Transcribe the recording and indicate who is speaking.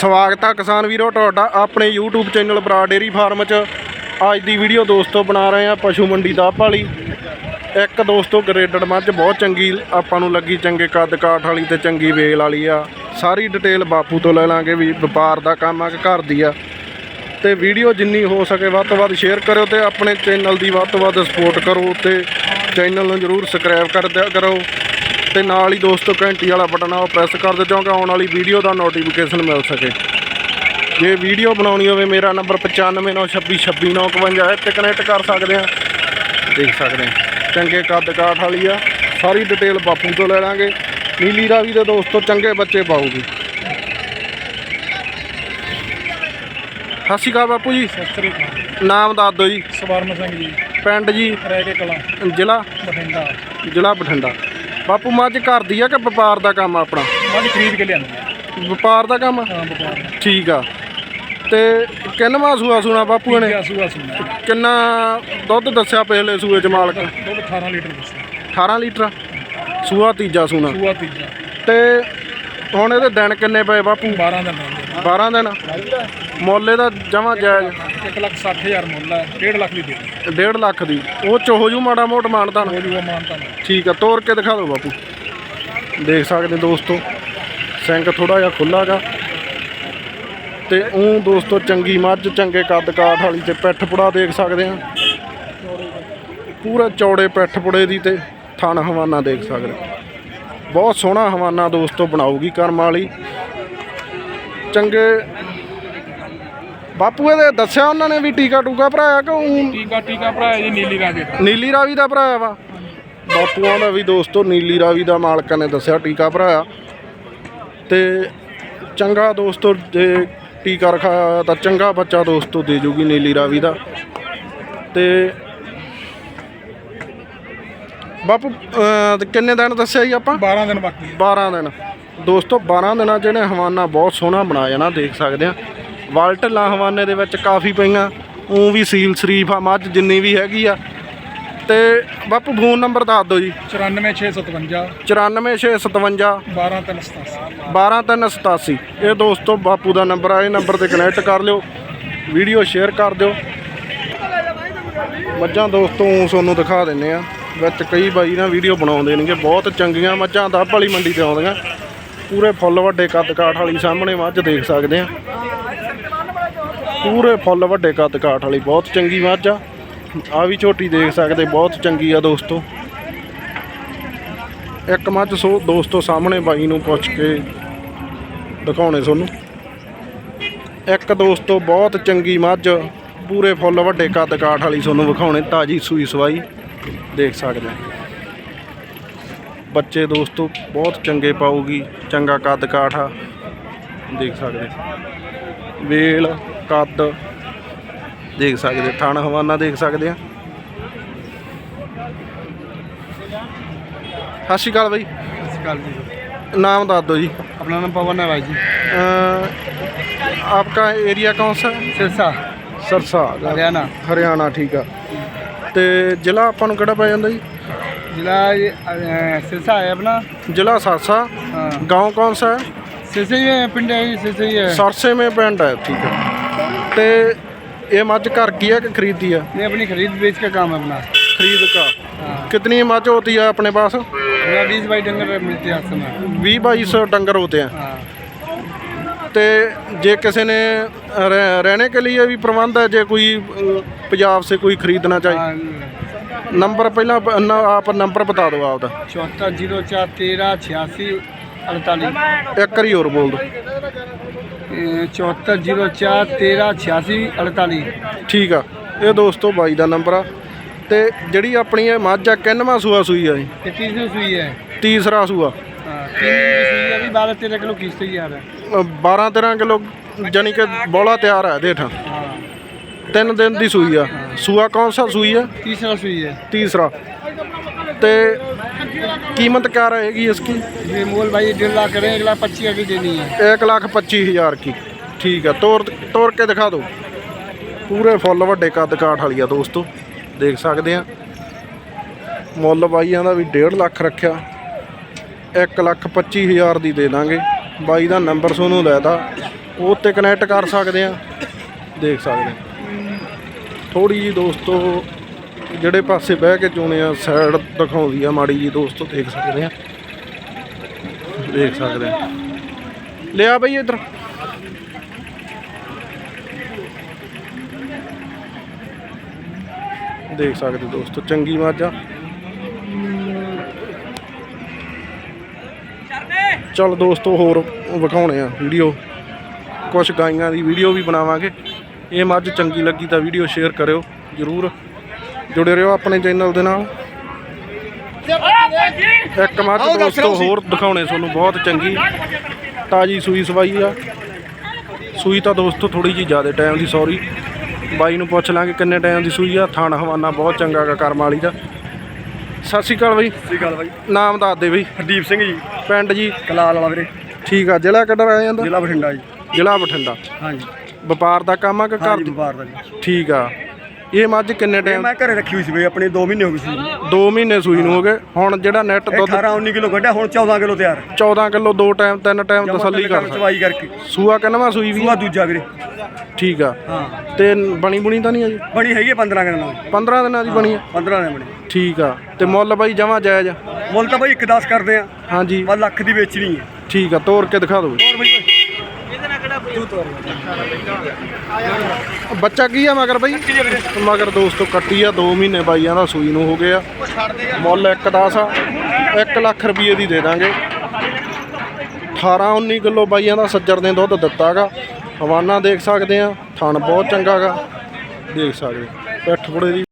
Speaker 1: ਸਵਾਗਤ ਆ ਕਿਸਾਨ ਵੀਰੋ, ਤੁਹਾਡਾ ਆਪਣੇ YouTube ਚੈਨਲ ਬਰਾ ਡੇਰੀ ਫਾਰਮ 'ਚ। ਅੱਜ ਦੀ ਵੀਡੀਓ ਦੋਸਤੋ ਬਣਾ ਰਹੇ ਆ ਪਸ਼ੂ ਮੰਡੀ ਦਾ ਵਾਲੀ ਇੱਕ ਦੋਸਤੋ ਗ੍ਰੇਡਡ ਮੱਝ ਬਹੁਤ ਚੰਗੀ, ਆਪਾਂ ਨੂੰ ਲੱਗੀ ਚੰਗੇ ਕੱਦ ਕਾਠ ਵਾਲੀ ਤੇ ਚੰਗੀ ਵੇਲ ਵਾਲੀ ਆ। ਸਾਰੀ ਡਿਟੇਲ ਬਾਪੂ ਤੋਂ ਲੈ ਲਾਂਗੇ ਵੀ ਵਪਾਰ ਦਾ ਕੰਮ ਆ ਕਿ ਘਰ ਦੀ ਆ। ਤੇ ਵੀਡੀਓ ਜਿੰਨੀ ਹੋ ਸਕੇ ਵੱਧ ਤੋਂ ਵੱਧ ਸ਼ੇਅਰ ਕਰਿਓ ਤੇ ਆਪਣੇ ਚੈਨਲ ਦੀ ਵੱਧ ਤੋਂ ਵੱਧ ਸਪੋਰਟ ਕਰੋ ਤੇ ਚੈਨਲ ਨੂੰ ਜਰੂਰ ਸਬਸਕ੍ਰਾਈਬ ਕਰ ਦਿਆ ਕਰੋ। ਤੇ ਨਾਲ ਹੀ ਦੋਸਤੋ ਘੰਟੀ ਵਾਲਾ ਬਟਨ ਆ ਉਹ ਪ੍ਰੈਸ ਕਰ ਦਿਓ ਕਿਉਂਕਿ ਆਉਣ ਵਾਲੀ ਵੀਡੀਓ ਦਾ ਨੋਟੀਫਿਕੇਸ਼ਨ ਮਿਲ ਸਕੇ। ਜੇ ਵੀਡੀਓ ਬਣਾਉਣੀ ਹੋਵੇ ਮੇਰਾ ਨੰਬਰ 9596262952 ਤੇ ਕਨੈਕਟ ਕਰ ਸਕਦੇ ਆ। ਦੇਖ ਸਕਦੇ ਆ। ਚੰਗੇ ਕੱਦ ਕਾਠ ਵਾਲੀ ਆ। ਸਾਰੀ ਡਿਟੇਲ ਬਾਪੂ ਤੋਂ ਲੈ ਲਾਂਗੇ। ਨੀਲੀ ਰਾਵੀ ਦੇ ਦੋਸਤੋ ਚੰਗੇ ਬੱਚੇ ਪਾਊਗੀ ਸਤਿ ਸ਼੍ਰੀ ਅਕਾਲ ਬਾਪੂ ਜੀ।
Speaker 2: ਸਤਿ ਸ੍ਰੀ ਅਕਾਲ।
Speaker 1: ਨਾਮ ਦੱਸ ਦਿਓ ਜੀ।
Speaker 2: ਸਵਰਨ ਸਿੰਘ ਜੀ।
Speaker 1: ਪਿੰਡ ਜੀ।
Speaker 2: ਰਹਿ ਕੇ ਕਲਾਂ।
Speaker 1: ਜ਼ਿਲ੍ਹਾ?
Speaker 2: ਬਠਿੰਡਾ।
Speaker 1: ਜ਼ਿਲ੍ਹਾ ਬਠਿੰਡਾ। ਬਾਪੂ ਮੱਝ ਘਰ ਦੀ ਆ ਕਿ ਵਪਾਰ ਦਾ ਕੰਮ ਆ ਆਪਣਾ?
Speaker 2: ਮੱਝ ਖਰੀਦ ਕੇ ਲਿਆਂਦੀ
Speaker 1: ਵਪਾਰ ਦਾ ਕੰਮ ਆ?
Speaker 2: ਹਾਂ ਵਪਾਰ
Speaker 1: ਠੀਕ ਆ। ਤੇ ਕਿੰਨਵਾ ਸੂਆ ਸੁਣਾ ਬਾਪੂ ਨੇ
Speaker 2: ਆਸੂ ਆਸੂ
Speaker 1: ਕਿੰਨਾ ਦੁੱਧ ਦੱਸਿਆ ਪਹਿਲੇ ਸੂਏ ਚ ਮਾਲਕ?
Speaker 2: ਦੁੱਧ 18 ਲੀਟਰ ਦੱਸਿਆ।
Speaker 1: 18 ਲੀਟਰ? ਸੂਆ ਤੀਜਾ ਸੂਣਾ।
Speaker 2: ਸੂਆ ਤੀਜਾ।
Speaker 1: ਤੇ ਹੁਣ ਇਹਦੇ ਦਿਨ ਕਿੰਨੇ ਪਏ ਬਾਪੂ?
Speaker 2: 12 ਦਿਨ।
Speaker 1: 12 ਦਿਨ। ਮੁੱਲ ਇਹਦਾ ਜਮਾ ਜਾਇਜ਼।
Speaker 2: 1 ਲੱਖ 60 ਹਜ਼ਾਰ ਮੁੱਲ ਹੈ 1.5 ਲੱਖ ਦੀ ਦੇ ਦੇ
Speaker 1: 1.5 ਲੱਖ ਦੀ। ਉਹ ਚ ਹੋ ਜੂ ਮਾੜਾ ਮੋਟ ਮਾਨਤਾ
Speaker 2: ਹੋ ਜੂਗਾ ਮਾਨਤਾ
Speaker 1: ਠੀਕ ਆ ਤੋੜ ਕੇ ਦਿਖਾ ਦਿਓ ਬਾਪੂ। ਦੇਖ ਸਕਦੇ ਦੋਸਤੋ ਸਿੰਘ ਥੋੜਾ ਜਿਹਾ ਖੁੱਲਾ ਗਾ। ਤੇ ਉਹ ਦੋਸਤੋ ਚੰਗੀ ਮੱਝ ਚੰਗੇ ਕੱਦ ਕਾਠ ਵਾਲੀ ਤੇ ਪਿੱਠ ਪੁੜਾ ਦੇਖ ਸਕਦੇ ਆ। ਪੂਰਾ ਚੌੜੇ ਪਿੱਠ ਪੁੜੇ ਦੀ ਤੇ ਥਣ ਹਵਾਨਾ ਦੇਖ ਸਕਦੇ। ਬਹੁਤ ਸੋਹਣਾ ਹਵਾਨਾ ਦੋਸਤੋ ਬਣਾਉਗੀ ਕਰਮ ਵਾਲੀ। ਚੰਗੇ ਬਾਪੂ ਇਹਦੇ ਦੱਸਿਆ ਉਹਨਾਂ ਨੇ ਵੀ ਟੀਕਾ ਟੂਕਾ ਭਰਾਇਆ ਕਿ ਊਂ
Speaker 2: ਟੀਕਾ ਟੀਕਾ ਭਰਾ ਜੀ ਨੀਲੀ ਰਾਗੇ ਦਾ।
Speaker 1: ਨੀਲੀ ਰਾਵੀ ਦਾ ਭਰਾਇਆ ਵਾ। ਬਾਪੂਆਂ ਦਾ ਵੀ ਦੋਸਤੋ ਨੀਲੀ ਰਾਵੀ ਦਾ ਮਾਲਕਾਂ ਨੇ ਦੱਸਿਆ ਟੀਕਾ ਭਰਾਇਆ। ਤੇ ਚੰਗਾ ਦੋਸਤੋ ਜੇ ਟੀਕਾ ਰਖਾਇਆ ਹੋਇਆ ਤਾਂ ਚੰਗਾ ਬੱਚਾ ਦੋਸਤੋ ਦੇ ਜੂਗੀ ਨੀਲੀ ਰਾਵੀ ਦਾ। ਤੇ ਬਾਪੂ ਅਹ, ਤੇ ਕਿੰਨੇ ਦਿਨ ਦੱਸਿਆ ਜੀ ਆਪਾਂ?
Speaker 2: 12 ਦਿਨ ਬਾਕੀ ਹੈ।
Speaker 1: 12 ਦਿਨ। ਦੋਸਤੋ 12 ਦਿਨਾਂ ਜਿਹਨੇ ਹਵਾਨਾ ਬਹੁਤ ਸੋਹਣਾ ਬਣਾਇਆ ਨਾ ਦੇਖ ਸਕਦੇ ਆ। ਵਾਲਟਲਾਂ ਹਵਾਨੇ ਦੇ ਵਿੱਚ ਕਾਫੀ ਪਈਆਂ ਉਹ ਵੀ ਸੀਲ ਸ਼ਰੀਫ ਆ ਮੱਝ ਜਿੰਨੀ ਵੀ ਹੈਗੀ ਆ। ਤੇ ਬਾਪੂ ਫੋਨ ਨੰਬਰ ਦੱਸ ਦਿਓ ਜੀ।
Speaker 2: 94657
Speaker 1: 94657
Speaker 2: 12387
Speaker 1: 12387 ਇਹ ਦੋਸਤੋ ਬਾਪੂ ਦਾ ਨੰਬਰ ਆ ਇਹ ਨੰਬਰ ਤੇ ਕਨੈਕਟ ਕਰ ਲਿਓ। ਵੀਡੀਓ ਸ਼ੇਅਰ ਕਰ ਦਿਓ। ਮੱਝਾਂ ਦੋਸਤੋ ਤੁਹਾਨੂੰ ਦਿਖਾ ਦਿੰਨੇ ਆ। ਵਿੱਚ ਕਈ ਬਾਈ ਨਾ ਵੀਡੀਓ ਬਣਾਉਂਦੇ ਨੇਗੇ ਬਹੁਤ ਚੰਗੀਆਂ ਮੱਝਾਂ ਦੱਬ ਵਾਲੀ ਮੰਡੀ ਤੇ ਆਉਂਦੀਆਂ। ਪੂਰੇ ਫੁੱਲ ਵੱਡੇ ਕੱਦ ਕਾਠ ਵਾਲੀ ਸਾਹਮਣੇ ਮੱਝ ਦੇਖ ਸਕਦੇ ਆ। ਪੂਰੇ ਫੁੱਲ ਵੱਡੇ ਕੱਦ ਕਾਠ ਵਾਲੀ, ਬਹੁਤ ਚੰਗੀ ਮੱਝ ਆ। ਆ ਵੀ ਝੋਟੀ ਦੇਖ ਸਕਦੇ, ਬਹੁਤ ਚੰਗੀ ਆ ਦੋਸਤੋ। ਇੱਕ ਮੱਝ ਸੋ ਦੋਸਤੋ ਸਾਹਮਣੇ ਬਾਈ ਨੂੰ ਪੁੱਛ ਕੇ ਦਿਖਾਉਣੇ ਤੁਹਾਨੂੰ। ਇੱਕ ਦੋਸਤੋ ਬਹੁਤ ਚੰਗੀ ਮੱਝ ਪੂਰੇ ਫੁੱਲ ਵੱਡੇ ਕੱਦ ਕਾਠ ਵਾਲੀ ਤੁਹਾਨੂੰ ਵਿਖਾਉਣੇ, ਤਾਜੀ ਸੂਈ ਸਵਾਈ ਦੇਖ ਸਕਦੇ ਆ। ਬੱਚੇ ਦੋਸਤੋ ਬਹੁਤ ਚੰਗੇ ਪਾਊਗੀ ਚੰਗਾ ਕੱਦ ਕਾਠ ਆ ਦੇਖ ਸਕਦੇ ਵੇਲ ਕੱਦ ਦੇਖ ਸਕਦੇ ਥਣ ਹਵਾਨਾ ਦੇਖ ਸਕਦੇ ਆ ਸਤਿ ਸ਼੍ਰੀ ਅਕਾਲ ਬਾਈ
Speaker 2: ਸਤਿ ਸ਼੍ਰੀ ਅਕਾਲ ਜੀ
Speaker 1: नाम बता दो जी
Speaker 2: अपना नाम पवन है भाई जी
Speaker 1: अ, आपका एरिया कौन सा है
Speaker 2: सिरसा
Speaker 1: सरसा
Speaker 2: हरियाणा
Speaker 1: ਹਰਿਆਣਾ ਠੀਕ ਆ ਤੇ ਜ਼ਿਲ੍ਹਾ ਆਪਾਂ ਨੂੰ ਕਿਹੜਾ ਪੈ ਜਾਂਦਾ ਜੀ
Speaker 2: जिला ये, अ, सिरसा है अपना
Speaker 1: ਜ਼ਿਲ੍ਹਾ ਸਾਸਾ
Speaker 2: हाँ
Speaker 1: गांव कौन सा है
Speaker 2: सिरसा ही है पिंड है सिरसा ही है
Speaker 1: सरसे में पिंड है ठीक है ਤੇ ਇਹ ਮੱਝ ਘਰ ਕੀ ਹੈ ਕਿ ਖਰੀਦੀ ਹੈ
Speaker 2: ये अपनी खरीद बेच का काम है अपना
Speaker 1: खरीद का
Speaker 2: हाँ
Speaker 1: कितनी मझ होती है अपने पास
Speaker 2: मेरा बीस बाई डंगर मिलती है हर समय
Speaker 1: बीस बाईस डंगर होते हैं
Speaker 2: हाँ
Speaker 1: ਤੇ ਜੇ ਕਿਸੇ ਨੇ ਰਹਿ- रहने के लिए भी प्रबंध है जे कोई अ, पंजाब से कोई खरीदना चाहिए
Speaker 2: हाँ ਨੰਬਰ ਪਹਿਲਾਂ ਆਪ ਨੰਬਰ
Speaker 1: ਬਤਾ ਦਿਓ ਆਪਦਾ 740413 4648
Speaker 2: ਇੱਕ ਵਾਰੀ ਹੋਰ ਬੋਲ ਦਿਓ। 740413
Speaker 1: ਠੀਕ ਆ। ਇਹ ਦੋਸਤੋ ਬਾਈ ਦਾ ਨੰਬਰ ਆ। ਤੇ ਜਿਹੜੀ ਆਪਣੀ ਇਹ ਮੱਝ ਆ ਕਿੰਨਵਾਂ ਸੂਆ ਸੂਈ ਆ ਜੀ? ਤੀਸਰਾ ਸੂਆ।
Speaker 2: ਹਾਂ ਤੀਸਰੀ ਸੂਈ ਹੈ ਵੀ 12 13 ਕਿਲੋ ਖਿੱਚ ਤਿਆਰ ਹੈ
Speaker 1: 12 13 ਕਿਲੋ ਜਾਨੀ ਕਿ ਬੋਲਾ ਤਿਆਰ ਆ ਇਹਦੇ
Speaker 2: ਹਾਂ।
Speaker 1: ਤਿੰਨ ਦਿਨ ਦੀ ਸੂਈ ਆ। ਸੂਆ ਕੌਣ ਸਾ ਸੂਈ ਆ
Speaker 2: तीसरा सुई है
Speaker 1: ਤੀਸਰਾ ਤੇ ਕੀਮਤ ਕਿਆ रहेगी इसकी
Speaker 2: ये मोल भाई डेढ़ लाख करें एक लाख पच्चीस की देनी है
Speaker 1: 1 ਲੱਖ 25000 ਕੀ ਠੀਕ ਆ ਤੋੜ ਤੋੜ ਕੇ ਦਿਖਾ ਦਿਓ ਪੂਰੇ ਫੁੱਲ ਵੱਡੇ ਕੱਦ ਕਾਠ ਵਾਲੀ ਆ ਦੋਸਤੋ ਦੇਖ ਸਕਦੇ ਆ ਮੁੱਲ ਬਾਈਆਂ ਦਾ ਵੀ 1.5 ਲੱਖ ਰੱਖਿਆ 1 ਲੱਖ 25000 ਦੀ ਦੇ ਦਾਂਗੇ ਬਾਈ ਦਾ ਨੰਬਰ ਤੁਹਾਨੂੰ ਲੈਤਾ ਉਹ ਤੇ ਕਨੈਕਟ ਕਰ ਸਕਦੇ ਆ ਦੇਖ ਸਕਦੇ ਆ ਥੋੜੀ ਜੀ ਦੋਸਤੋ, ਜਿਹੜੇ ਪਾਸੇ ਬਹਿ ਕੇ ਚੋਣੇ ਆ ਸਾਈਡ ਦਿਖਾਉਂਦੀ ਆ ਮਾੜੀ ਜੀ ਦੋਸਤੋ, ਦੇਖ ਸਕਦੇ ਆ। ਦੇਖ ਸਕਦੇ ਆ। ਲਿਆ ਬਈ ਇੱਧਰ। ਦੇਖ ਸਕਦੇ ਦੋਸਤੋ, ਚੰਗੀ ਮੱਝ ਆ। ਚਲ ਦੋਸਤੋ, ਹੋਰ ਵਿਖਾਉਣੇ ਆ ਵੀਡੀਓ। ਕੁਝ ਗਾਈਆਂ ਦੀ ਵੀਡੀਓ ਵੀ ਬਣਾਵਾਂਗੇ। ਇਹ ਮੱਝ ਚੰਗੀ ਲੱਗੀ ਤਾਂ ਵੀਡੀਓ ਸ਼ੇਅਰ ਕਰਿਓ ਜਰੂਰ। ਜੁੜੇ ਰਹੋ ਆਪਣੇ ਚੈਨਲ ਦੇ ਨਾਲ। ਇੱਕ ਮੱਝ ਦੋਸਤੋ ਹੋਰ ਦਿਖਾਉਣੇ ਤੁਹਾਨੂੰ ਬਹੁਤ ਚੰਗੀ। ਤਾਜੀ ਸੂਈ ਸਵਾਈ ਆ। ਸੂਈ ਤਾਂ ਦੋਸਤੋ ਥੋੜੀ ਜੀ ਜ਼ਿਆਦਾ ਟਾਈਮ ਦੀ ਸੌਰੀ ਬਾਈ ਨੂੰ ਪੁੱਛ ਲਾਂਗੇ ਕਿੰਨੇ ਟਾਈਮ ਦੀ ਸੂਈ ਆ। ਥਾਣ ਹਵਾਨਾ ਬਹੁਤ ਚੰਗਾ ਗਾ ਕਰਮ ਵਾਲੀ ਦਾ। ਸਤਿ ਸ਼੍ਰੀ ਅਕਾਲ ਬਾਈ।
Speaker 3: ਸ੍ਰੀ ਅਕਾਲ ਬਾਈ।
Speaker 1: ਨਾਮ ਦੱਸ ਦੇ ਬਈ।
Speaker 3: ਹਰਦੀਪ ਸਿੰਘ ਜੀ।
Speaker 1: ਪਿੰਡ ਜੀ।
Speaker 3: ਕਲਾਲ ਵਾਲਾ ਵੀਰੇ।
Speaker 1: ਠੀਕ ਆ ਜ਼ਿਲ੍ਹਾ ਕਿੱਧਰ ਆ ਜਾਂਦਾ?
Speaker 3: ਜ਼ਿਲ੍ਹਾ ਬਠਿੰਡਾ ਜੀ।
Speaker 1: ਜ਼ਿਲ੍ਹਾ ਬਠਿੰਡਾ।
Speaker 3: ਹਾਂਜੀ।
Speaker 1: ਵਪਾਰ ਦਾ ਕੰਮ ਆ ਕਿ ਘਰ
Speaker 3: ਹਾਂਜੀ
Speaker 1: ਦੀ?
Speaker 3: ਵਪਾਰ ਦਾ ਜੀ।
Speaker 1: ਠੀਕ ਆ। ਇਹ ਮੱਝ ਕਿੰਨੇ
Speaker 3: ਇਹ
Speaker 1: ਟਾਈਮ
Speaker 3: ਮੈਂ ਘਰੇ ਰੱਖੀ ਹੋਈ ਸੀ ਬਈ ਆਪਣੇ 2 ਮਹੀਨੇ ਹੋ ਗਏ ਸੀ।
Speaker 1: 2 ਮਹੀਨੇ ਸੂਈ ਨੂੰ ਹੋ ਗਏ। ਹੁਣ ਜਿਹੜਾ ਨੈਟ
Speaker 3: ਇਹ
Speaker 1: ਦੁੱਧ
Speaker 3: 18 19 ਕਿਲੋ ਕੱਢਿਆ ਹੁਣ 14 ਕਿਲੋ ਤਿਆਰ।
Speaker 1: 14 ਕਿਲੋ ਦੋ ਟਾਈਮ ਤਿੰਨ ਟਾਈਮ ਤਸੱਲੀ ਕਰ।
Speaker 3: ਚਵਾਈ ਕਰਕੇ।
Speaker 1: ਸੂਆ ਕਿੰਨਵਾ ਸੂਈ ਵੀ?
Speaker 3: ਸੂਆ ਦੂਜਾ ਵੀਰੇ।
Speaker 1: ਠੀਕ ਆ।
Speaker 3: ਹਾਂ।
Speaker 1: ਤੇ ਬਣੀ ਬੁਣੀ ਤਾਂ ਨਹੀਂ ਅਜੇ
Speaker 3: ਬਣੀ ਹੈਗੀ ਹੈ 15 ਕਿਲੋ
Speaker 1: 15 ਦਿਨਾਂ ਦੀ ਬਣੀ ਆ?
Speaker 3: 15 ਨੇ ਬਣੀ।
Speaker 1: ਠੀਕ ਆ। ਤੇ ਮੁੱਲ ਬਾਈ ਜਮਾ ਜਾਇਜ਼ ਆ?
Speaker 3: ਮੁੱਲ ਤਾਂ ਬਾਈ 1 10 ਕਰਦੇ ਆ।
Speaker 1: ਹਾਂਜੀ।
Speaker 3: ਬਸ ਲੱਖ ਦੀ ਵੇਚਣੀ ਹੈ
Speaker 1: ਠੀਕ ਆ ਤੋੜ ਕੇ ਦਿਖਾ ਦਿਓ
Speaker 3: ਹੋਰ ਬਾਈ
Speaker 1: ਬੱਚਾ ਕੀ ਆ ਮਗਰ ਬਾਈ? ਮਗਰ ਦੋਸਤੋ ਕੱਟੀ ਆ 2 ਮਹੀਨੇ ਬਾਈਆਂ ਦਾ ਸੂਈ ਨੂੰ ਹੋ ਗਿਆ ਮੁੱਲ 1 10 ਆ 1 ਲੱਖ ਰੁਪਏ ਦੀ ਦੇ ਦਾਂਗੇ। 18 19 ਕਿਲੋ ਬਾਈਆਂ ਦਾ ਸੱਜਰ ਨੇ ਦੁੱਧ ਦਿੱਤਾਗਾ। ਹਵਾਨਾ ਦੇਖ ਸਕਦੇ ਆ, ਥਣ ਬਹੁਤ ਚੰਗਾਗਾ। ਦੇਖ ਸਕਦੇ ਪਿੱਠ ਫੁੜੇ ਦੀ